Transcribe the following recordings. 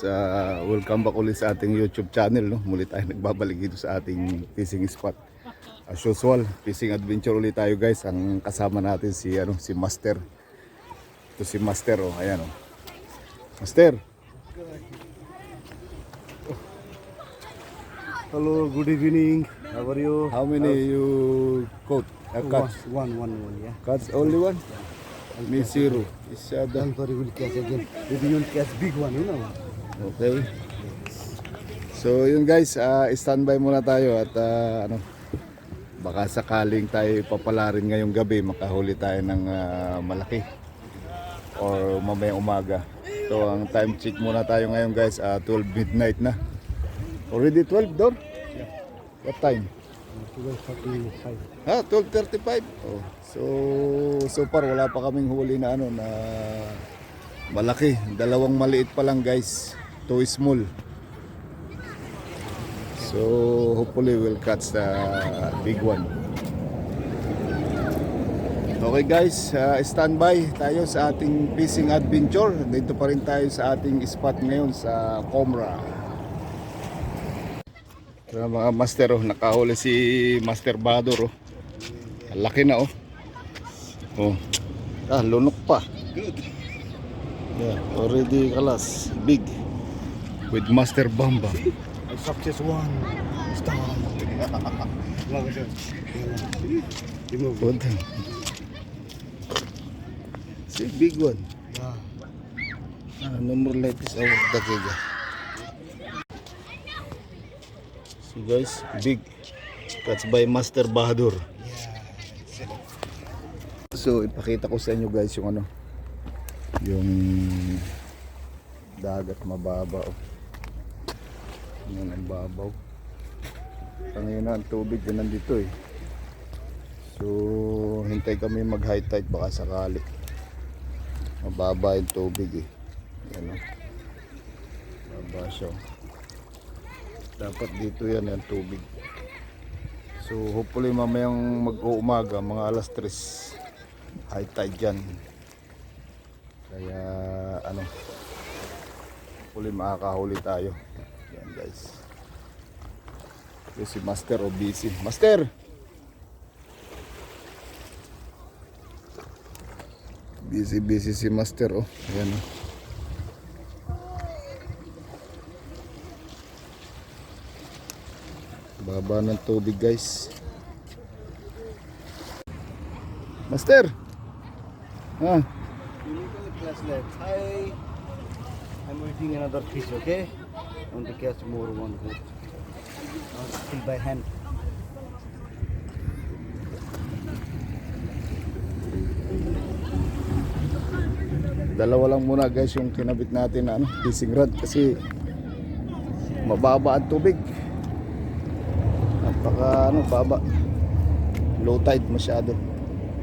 guys, uh, welcome back ulit sa ating YouTube channel. No? Muli tayo nagbabalik dito sa ating fishing spot. As usual, fishing adventure ulit tayo guys. Ang kasama natin si ano si Master. Ito si Master oh, ayan oh. Master. Hello, good evening. How are you? How many you caught? Uh, catch? One, one, one, yeah. Catch only one? Me zero. Is uh, Don't worry, we'll catch again. Maybe you'll catch big one, you know. Okay. So yun guys, uh, standby muna tayo at uh, ano baka sakaling tayo papalarin ngayong gabi makahuli tayo ng uh, malaki or mamayang umaga. So ang time check muna tayo ngayon guys, uh, 12 midnight na. Already 12 door? What time? 12.45. Ha, 12.35. Oh. So, so far wala pa kaming huli na ano na malaki. Dalawang maliit pa lang guys. Two small. So, hopefully we'll catch the big one. Okay guys, uh, standby tayo sa ating fishing adventure. Dito pa rin tayo sa ating spot ngayon sa Comra. Na mga master oh, nakahuli si Master Bador oh. Laki na oh. Oh. Ah, lunok pa. Yeah, already kalas. Big. With Master Bamba. I success one. Star. Remove. Good. See, big one. Yeah. Ah, no more like this over the giga. See guys, big. Catch by Master Bahadur. So, ipakita ko sa inyo guys yung ano, yung dagat mababa. Oh. Yan ang babaw. Ang na ang tubig na nandito eh. So, hintay kami mag high tide baka sakali. Mababa yung tubig eh. Yan o. Mababa siya. Dapat dito yan yung tubig. So hopefully mamayang mag-uumaga mga alas 3 high tide yan. Kaya ano hopefully makakahuli tayo. Guys. Ito si Master o busy. Master! Busy busy si Master oh. Ayan oh. Baba ng tubig guys. Master! Ah, Class left. Hi. I'm waiting another fish, okay? To catch more one. Now still by hand. dalawa lang muna guys yung kinabit natin na ano, fishing rod kasi mababa ang tubig. Napaka ano, baba. Low tide masyado.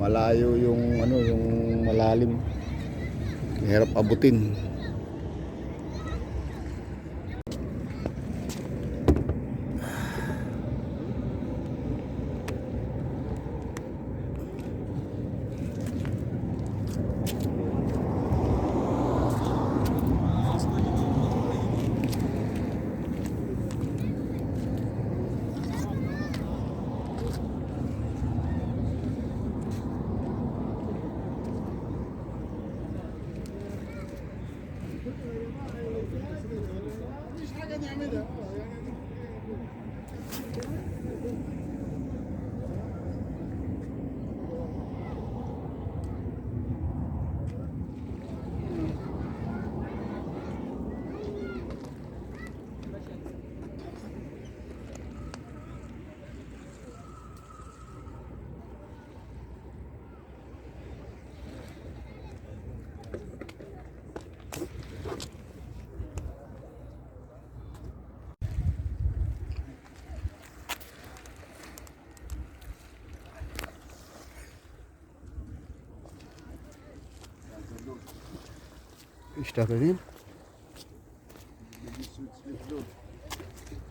Malayo yung ano, yung malalim. Hirap abutin. Start again.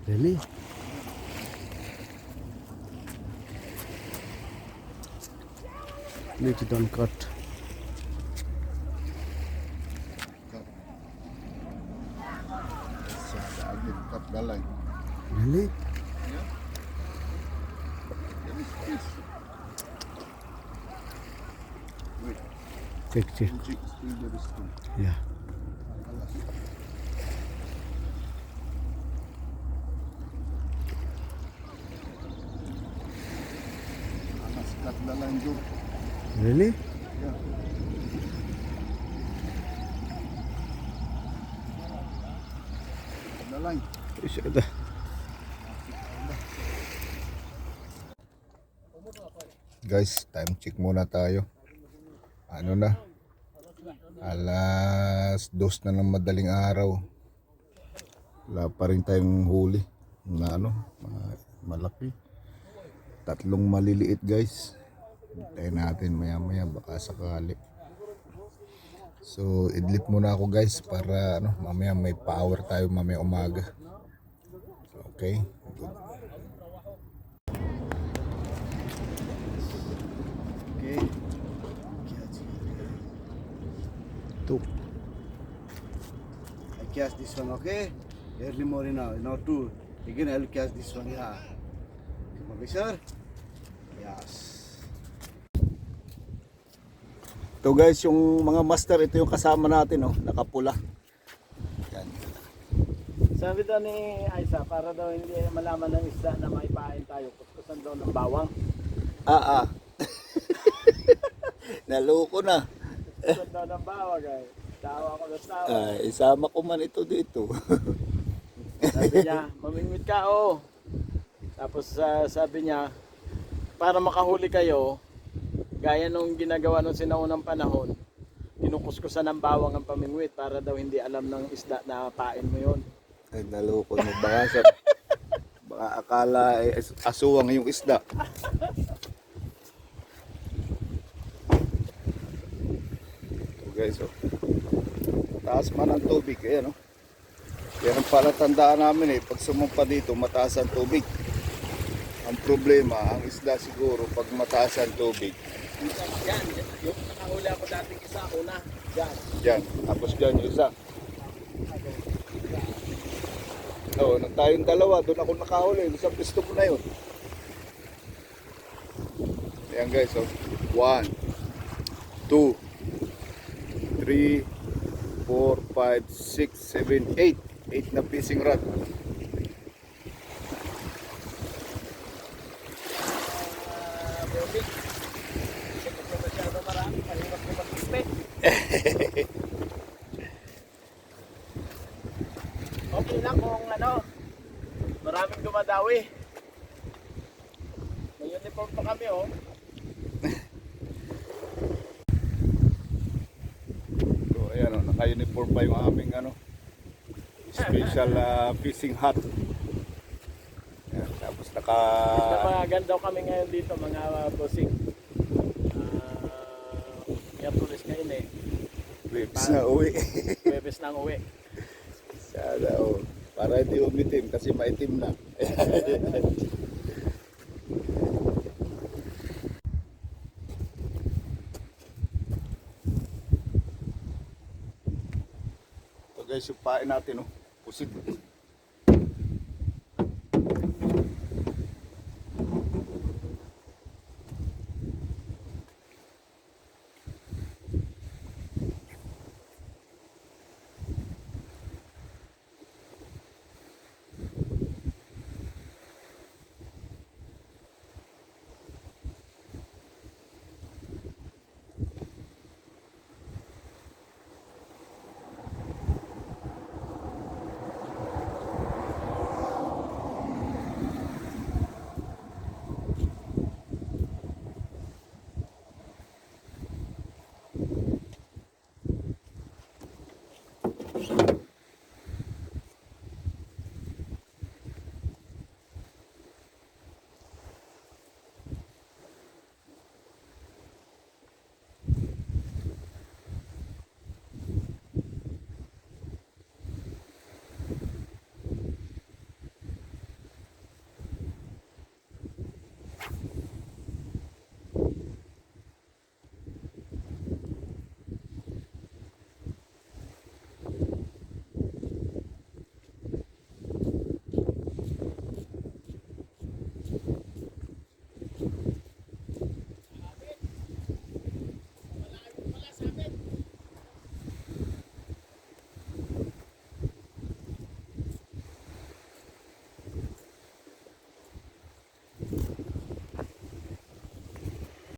Really? Please don't cut. They've cut the line. Really? There is fish. Wait, Check, check. you check still there is two. Yeah. Cut the line, Joe. Really? Yeah. The line. Is it? Guys, time check muna tayo. Ano na? Alas dos na ng madaling araw. Wala pa rin tayong huli na ano, ma- malaki. Tatlong maliliit guys. Hintayin natin maya maya baka sakali. So, idlit muna ako guys para ano, mamaya may power tayo mamaya umaga. Okay? Good. Okay. Two. I catch this one, okay? Early morning now, now two. Again, I'll catch this one, yeah. Okay, sir? Yes. Ito guys, yung mga master, ito yung kasama natin, oh, nakapula. Yan. Sabi daw ni Aisa, para daw hindi malaman ng isda na maipain tayo, kuskusan daw ng bawang. Ah, ah. Naloko na. Kuskusan daw ng bawang, ay. Tawa ko na tawa. Ah, isama ko man ito dito. Sabi niya, mamingwit ka, oh. Tapos ah, sabi niya, para makahuli kayo, gaya nung ginagawa nung sinaunang panahon, kinukuskusan ng bawang ang pamingwit para daw hindi alam ng isda na pain mo yon. Ay, naloko mo. Baka, sa, baka akala eh, as- asuwang yung isda. Ito guys, oh. Taas man ang tubig. Ayan, oh. Yan ang palatandaan namin eh. Pag sumumpa dito, mataas ang tubig. Ang problema, ang isda siguro pag mataas ang tubig. Yan, yung nakahuli ako dating isa, una, yan. Diyan. Tapos dyan yung isa. Oo, nang tayong dalawa, doon ako nakahuli. Sa pisto ko na yun. Ayan guys, oh. One, two, three, four, five, six, seven, eight. Eight na fishing rod. Ah, Bobby. Hindi ko masyado marami, mahirap ko mag-expect. okay lang kung ano, maraming dumadawi. May uniform pa kami oh. So ayan, oh, naka-uniform pa yung aming ano, special ah, fishing hat. Ayan, tapos naka... Napagan daw kami ngayon dito mga uh, bossing. Ah, uh, tulis ngayon eh. Ribs na uwi. Webes nang uwi. Sana oh. Para hindi umitim kasi maitim na. guys, yung natin oh. Pusit.